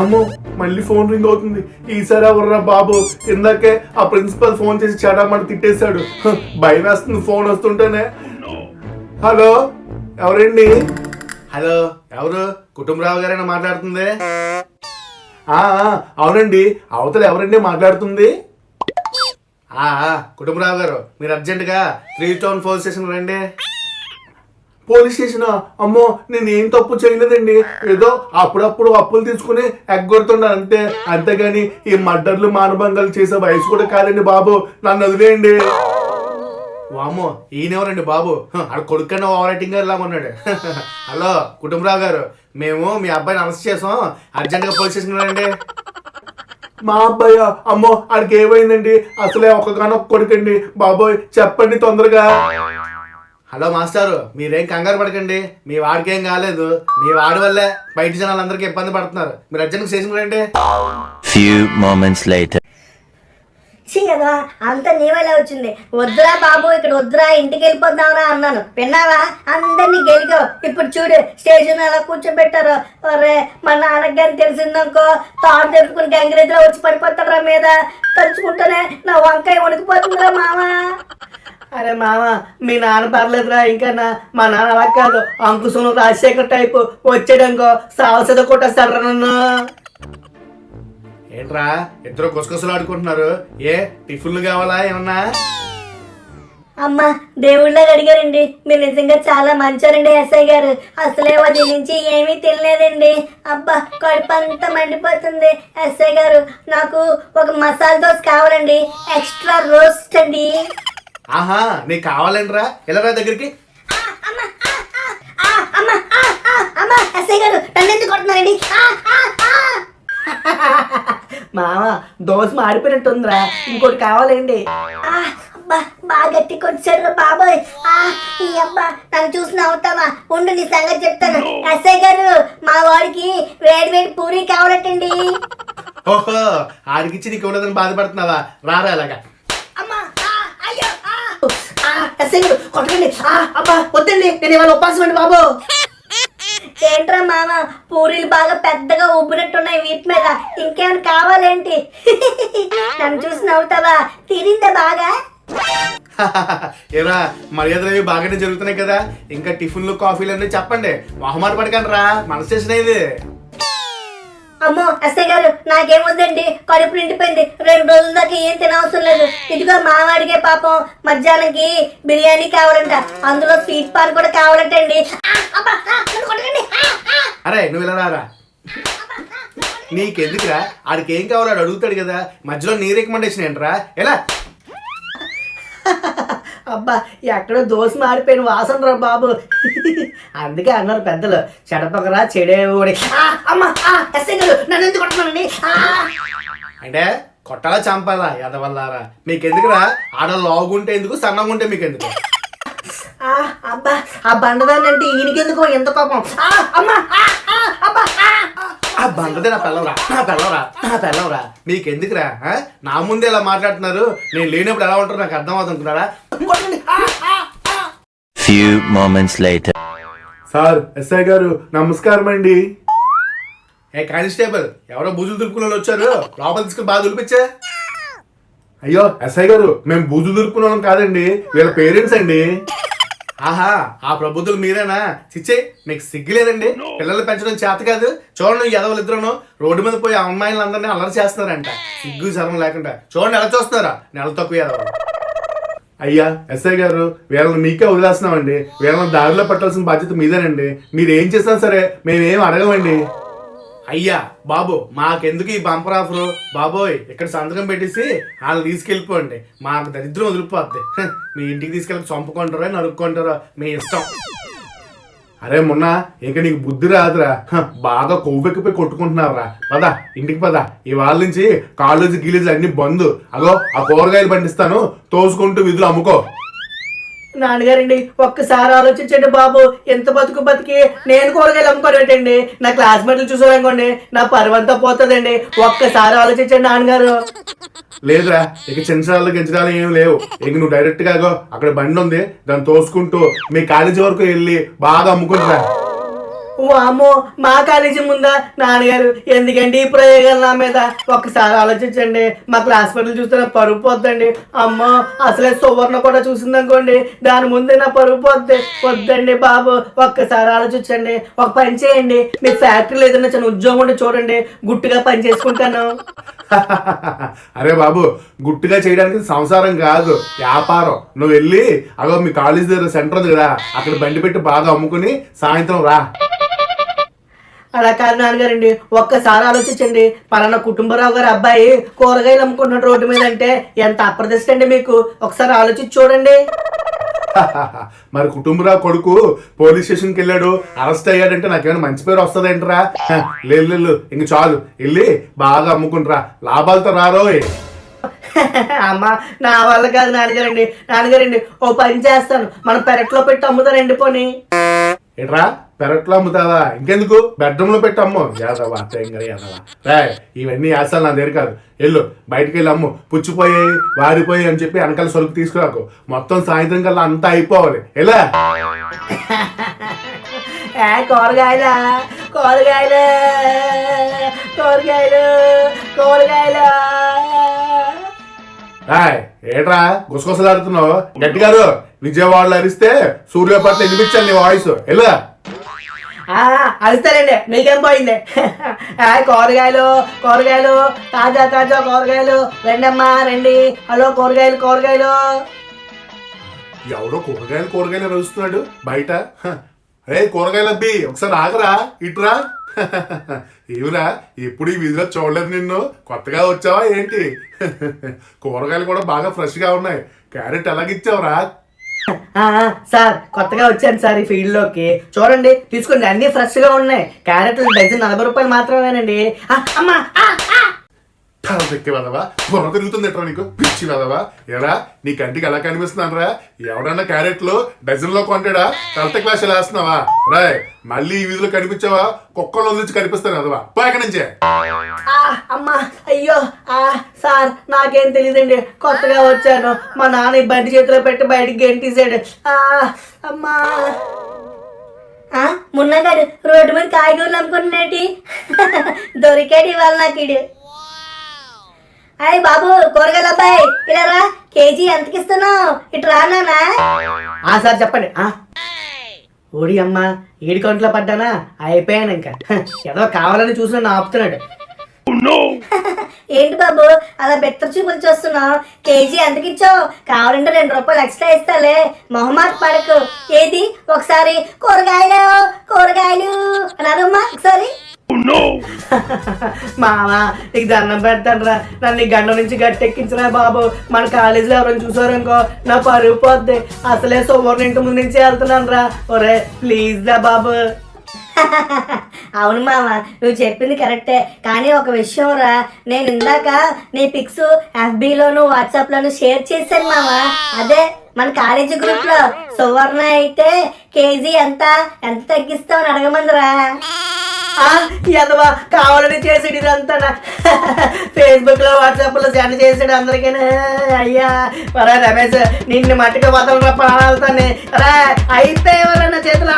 అమ్మో మళ్ళీ phone ring అవుతుంది. ఈసారి ఎవర్రా బాబు? ఇందాకే ఆ ప్రిన్సిపల్ ఫోన్ చేసి చెడామని తిట్టేశాడు. భయం వేస్తుంది ఫోన్ వస్తుంటేనే. హలో ఎవరండి? హలో ఎవరు? కుటుంబరావు గారైనా మాట్లాడుతుంది? అవునండి. అవతల ఎవరండి మాట్లాడుతుంది? కుటుంబరావు గారు మీరు అర్జెంటుగా త్రీ టౌన్ పోలీస్ స్టేషన్ రండి. Police station? అమ్మో నేను ఏం తప్పు చేయలేదండి. ఏదో అప్పుడప్పుడు అప్పులు తీసుకుని ఎగ్గొడుతున్నాను అంతే. అంతేగాని ఈ మర్డర్లు మానభంగాలు చేసే వయసు కూడా కాదండి బాబు. నన్ను వదిలేయండి. వామ్మో ఈయనెవరండి బాబు? ఆడ కొడుకన్నా ఓవర్ రైటింగ్ గారు ఇలా ఉన్నాడు. హలో కుటుంబరావు గారు మేము మీ అబ్బాయిని అరెస్ట్ చేసాం. అర్జెంట్గా పోలీస్ స్టేషన్ రండి. మా అబ్బాయి? అమ్మో ఆడికి ఏమైందండి? అసలే ఒక్కగానొక్క కొడుకండి. బాబోయ్ చెప్పండి తొందరగా. హలో మాస్టారు మీరేం కంగారు పడకండి. మీ వాడికి ఏం కాలేదు. మీ వాడి వల్లే బయట జనాలందరికీ ఇబ్బంది పడుతున్నారు. మీరు అర్జెంట్ స్టేషన్ రండి. చీ కదా అంత నీ వల్లే వచ్చింది. వద్దురా బాబు ఇక్కడ వద్దురా ఇంటికి వెళ్ళిపోదాంరా అన్నాను. విన్నావా? అందరినీ గెలిగావు ఇప్పుడు చూడు స్టేషన్ అలా కూర్చోబెట్టారు. ఒరే మా నాన్నకి కానీ తెలిసిందనుకో తాడు తెరుచుకుని గంగిరెద్దులో వచ్చి పడిపోతారా మీద. తలుచుకుంటేనే నా వంకాయ వణికిపోతుందిరా మామ అరే మామ మీ నాన్న పర్లేదురా ఇంకా నా మా నాన్న అలా కాదు. అంకుశం రాజశేఖర్ టైపు వచ్చాడనుకో సావసద కొట్టేస్తాడు నన్ను. ఏంట్రా ఇద్దరు గుసగుసలు ఆడుకుంటున్నారు. ఏ టిఫిన్లు కావాలా ఏమన్నా? అమ్మ దేవుళ్ళగా అడిగారండి. మీరు నిజంగా చాలా మంచోరండి ఎస్ఐ గారు. అసలే ఉదయం నుంచి ఏమీ తినలేదండి అబ్బా కడుపు అంతా మండిపోతుంది ఎస్ఐ గారు. నాకు ఒక మసాలా దోశ కావాలండి. ఎక్స్ట్రా రోస్ట్ అండి. ఆహా నీకు కావాలంట్రా. దగ్గరికి? ఆ, ఆ, ఆ. మామ దోశ మాడిపోయినట్టుందిరా. ఇంకోటి కావాలండి. ఆ, అబ్బా బాగా గట్టి కొట్టారు బాబోయ్. ఆ, ఈ అబ్బా నన్ను చూసి నవ్వుతావా? ఉండు నీ సంగతి చెప్తాను. ఎస్ఐ గారు మా వాడికి వేడి వేడి పూరి కావాలటండి. ఓహో ఆడికిచ్చి నీకు ఉండదని బాధపడుతున్నావా? రారా అలాగా అమ్మా ఆ, అయ్యో ఆ. ఆ, ఎస్ఐ గారు కొట్టండి ఆ, అబ్బా వద్దండి. నేను ఇవాళ ఉపాసం అండి బాబు. ఏంట్రా మామ పూరీలు బాగా పెద్దగా ఉబ్బినట్టున్నాయి వీటి మీద. ఇంకేమైనా కావాలేంటి? నన్ను చూసి నవ్వుతావా? తిరిందా బాగా? ఏరా మర్యాదలు అవి బాగానే జరుగుతున్నాయి కదా. ఇంకా టిఫిన్లు కాఫీలు అన్నీ చెప్పండి. మొహమాట పడకండి రా మన స్టేషన్ ఇది. అమ్మో ఎస్ఐ గారు నాకేమొద్దండి కడుపు నిండిపోయింది. రెండు రోజుల దాకా ఏం తినవసరం లేదు. ఇదిగో మావాడికే పాపం. మధ్యాహ్నంకి బిర్యానీ కావాలంట. అందులో స్వీట్ పాన్ కూడా కావాలంటండి. అరే నువ్వు ఇలా రారా? నీకెందుకురా? ఆడికి ఏం కావాలో అడుగుతాడు కదా. మధ్యలో నీ రికమెండేషన్ ఏంట్రా? ఎలా? అబ్బా ఎక్కడో దోశ మాడిపోయిన వాసన రా బాబు. అందుకే అన్నారు పెద్దలు చెడపకరా చెడేవాడి. అమ్మా నన్ను ఎందుకు. అంటే కొట్టాలా చంపాలా ఎదవల్లారా మీకెందుకురా? ఆడ లాగుంటే ఎందుకు సన్నగా ఉంటే మీకెందుకు? అబ్బా ఆ బండదాన్ని అంటే ఈయనకెందుకో ఎంత ఆ, అమ్మా బండదే నా పిల్లవరా నా పిల్లవరా నా పిల్లవరా. మీకెందుకురా ఆ? నా ముందే ఇలా మాట్లాడుతున్నారు. నేను లేనప్పుడు ఎలా ఉంటారో నాకు అర్థం అవుతుంటున్నారా later. సార్ ఎస్ఐ గారు నమస్కారం అండి. ఏ కానిస్టేబుల్ ఎవరో బూజులు దులుపుకున్న వచ్చారు. లోపల తీసుకుని బాగా దులిపించా. అయ్యో ఎస్ఐ గారు మేము బూజులు దులుపుకున్న వాళ్ళం కాదండి. వీళ్ళ పేరెంట్స్ అండి. ఆహా ఆ ప్రబుద్ధులు మీరేనా? చిచ్చే మీకు సిగ్గులేదండి? పిల్లలు పెంచడం చేత కాదు. చూడండి ఎదవలు ఇద్దరును. రోడ్డు మీద పోయి ఆ అమ్మాయిలందరినీ అల్లరి చేస్తున్నారంట. సిగ్గు శరం లేకుండా. చూడండి ఎలా చూస్తున్నారా? నెల తక్కువ ఎదవలు అయ్యా ఎస్ఐ గారు వీళ్ళని మీకే వదిలేస్తున్నామండి. వీళ్ళని దారిలో పెట్టాల్సిన బాధ్యత మీదేనండి. మీరు ఏం చేసినా సరే మేమేం అడగమండి. అయ్యా బాబు మాకెందుకు ఈ బంపర్ ఆఫరు బాబోయ్ ఇక్కడ సంతకం పెట్టేసి వాళ్ళు తీసుకెళ్ళిపోండి. మాకు దరిద్రం వదిలిపోద్ది. మీ ఇంటికి తీసుకెళ్ళి చంపుకుంటారో నరుక్కుంటారో? మీ ఇష్టం. అరే మొన్న ఇంక నీకు బుద్ధి రాదురా. బాగా కొవ్వెక్కిపోయి కొట్టుకుంటున్నావురా. పద ఇంటికి పద. ఇవాళ నుంచి కాలేజీ గీలేజీ అన్ని బంద్. అగో ఆ కూరగాయలు పండిస్తాను. తోసుకుంటూ విధులు అమ్ముకో. నాన్నగారండి ఒక్కసారి ఆలోచించండి బాబు. ఎంత బతుకు బతికి? నేను కూరగాయలు అమ్ముకోరేటండి నా క్లాస్మేట్లు చూసారనుకోండి నా పరువంతా పోతుందండి. ఒక్కసారి ఆలోచించండి నాన్నగారు. లేదురా ఇక చెంచాలు గించడాలు ఏం లేవు. ఇక నువ్వు డైరెక్ట్గా అక్కడ బండి ఉంది దాన్ని తోసుకుంటూ మీ కాలేజీ వరకు వెళ్ళి బాగా అమ్ముకుంటురా. అమ్మో మా కాలేజీ ముందా? నాన్నగారు ఎందుకండి ఈ ప్రయోగాలు నా మీద? ఒక్కసారి ఆలోచించండి. మా క్లాస్ పనులు చూస్తే నా పరుగు పోద్దండి. అమ్మో అసలే సువర్ణ కూడా చూసిందనుకోండి. దాని ముందే నా పరుగు పోద్ది. వద్దండి బాబు ఒక్కసారి ఆలోచించండి. ఒక పని చేయండి. మీ ఫ్యాక్టరీలో ఏదైనా చిన్న ఉద్యోగం ఉంటే చూడండి. గుట్టుగా పని చేసుకుంటాను. అరే బాబు గుట్టుగా చేయడానికి సంసారం కాదు వ్యాపారం. నువ్వు వెళ్ళి అగో మీ కాలేజ్ దగ్గర సెంటర్ ఉంది కదా అక్కడ బండి పెట్టి బాగా అమ్ముకుని సాయంత్రం రా. అలా కాదు నాన్నగారండి ఒక్కసారి ఆలోచించండి. పలానా కుటుంబరావు గారి అబ్బాయి కూరగాయలు అమ్ముకుంటున్న రోడ్డు మీద అంటే ఎంత అప్రదిష్ట అండి మీకు? ఒకసారి ఆలోచించి చూడండి. మరి కుటుంబరావు కొడుకు పోలీస్ స్టేషన్కి వెళ్ళాడు అరెస్ట్ అయ్యాడంటే నాకేమైనా మంచి పేరు వస్తుందేంట్రా లేదు లేదు ఇంక చాలు. వెళ్ళి బాగా అమ్ముకుంటురా. లాభాలతో రారోయ్ అమ్మ నా వల్ల కాదు నాన్నగారండి. నాన్నగారండి ఓ పని చేస్తాను. మనం పెరట్లో పెట్టి అమ్ముతారండి పోనీ. ఏట్రా? పెరట్లో అమ్ముతావా? ఇంకెందుకు? బెడ్రూమ్లో పెట్టి అమ్ము. యాదవా తెంగ యాదవా. రే ఇవన్నీ యాసాలు నా దగ్గర కాదు. వెళ్ళు బయటికి వెళ్ళి అమ్ము. పుచ్చిపోయాయి వారిపోయాయి అని చెప్పి వెనకాల సొలుపు తీసుకురాకు. మొత్తం సాయంత్రం కల్లా అంతా అయిపోవాలి. ఎలా? కూరగాయల? కూరగాయలు? కూరగాయలు? కూరగాయలు? ఏట్రా? గుసగుసలాడుతున్నావు గట్టి గారు విజయవాడలో అరిస్తే సూర్యాపట్ల వినిపించాలి నీ వాయిస్. ఎలా ఆ, అరుస్తారండి మీకేం పోయింది? కూరగాయలు కూరగాయలు తాజా తాజా కూరగాయలు. రండమ్మా రండి. హలో కూరగాయలు కూరగాయలు. ఎవడో కూరగాయలు కూరగాయలు నడుస్తున్నాడు బయట. రే కూరగాయలు అబ్బి ఒకసారి ఆగరా ఇటురా. ఏమిరా ఎప్పుడు ఈ వీధిలో చూడలేదు నిన్ను? కొత్తగా వచ్చావా ఏంటి? కూరగాయలు కూడా బాగా ఫ్రెష్గా ఉన్నాయి. క్యారెట్ ఎలాగిచ్చావురా సార్ కొత్తగా వచ్చాను సార్ ఈ ఫీల్డ్లోకి చూడండి తీసుకోండి అన్ని ఫ్రెష్గా ఉన్నాయి. క్యారెట్లు డజన్ నలభై రూపాయలు మాత్రమేనండి. అమ్మా తలపెక్కి వెదవా బుర్ర తిరుగుతుంది ఎట్రా నీకు? పిచ్చి వెదవా ఎరా నీ కంటికి ఎలా కనిపిస్తున్నానరా? ఎవడన్నా క్యారెట్లు డజన్లో కొంటాడా? తలత క్లాస్ వేస్తున్నావా? రాయ్ మళ్ళీ ఈ వీధిలో కనిపించావా? కుక్కలో నుంచి కనిపిస్తాను అదవా. పో ఎక్కడి నుంచే. ఆ, అమ్మా అయ్యో ఆ సార్ నాకేం తెలియదండి. కొత్తగా వచ్చాను. మా నాన్న ఈ బండి చేతిలో పెట్టి బయటికి గెంటేసాడు ఆ, అమ్మా. ఆ, మున్నగాడు రోడ్డు మీద కాయగూరలు అమ్ముకుంటున్నటి దొరికాడు ఇవాళ నాకు ఇడు అయ్యి బాబు కూరగాయల అబ్బాయి ఇలా రా. కేజీ ఎంతకి ఇస్తున్నావు ఇటు రా నాన్నా. ఆ సార్ చెప్పండి. ఆ. ఓడి అమ్మ ఏడు కౌంట్లో పడ్డానా? అయిపోయాను ఇంకా. ఏదో కావాలని చూసి నన్ను ఆపుతున్నాడు. ఏంటి బాబు అలా బెత్తర చూపులు చూస్తున్నావు? కేజీ ఎంతకి ఇచ్చావు కావాలంటే రెండు రూపాయలు ఎక్స్ట్రా ఇస్తాలే. మొహమాట పడకు. ఏది? ఒకసారి కూరగాయలు కూరగాయలు. అన్నారమ్మా ఒకసారి. మావా నీకు దండం పెడతాడరా నన్ను ఈ గండం నుంచి గట్టెక్కించరా బాబు. మన కాలేజీలో ఎవరైనా చూసారనుకో నా పరుగు పోద్ది. అసలే సువర్ణ ఇంటి ముందు నుంచి వెళ్తున్నాను రా ఒరే ప్లీజ్ రా బాబు. అవును మామ నువ్వు చెప్పింది కరెక్టే కానీ ఒక విషయం రా నేను ఇందాక నీ పిక్స్ ఎఫ్బీలోను వాట్సాప్లోను షేర్ చేశాను మామ అదే మన కాలేజీ గ్రూప్లో. సువర్ణ అయితే కేజీ ఎంత ఎంత తగ్గిస్తావు అని అడగమందిరా. ఆ, ఎదవా కావాలని చేసాడు ఇదంతా ఫేస్బుక్లో వాట్సాప్లో సెండ్ చేసాడు అందరికైనా అయ్యా మరా రమేష్ నిన్ను మట్టుకు వదలరా ప్రాణాలతోనే రా అయితే ఎవరన్నా చేతుల?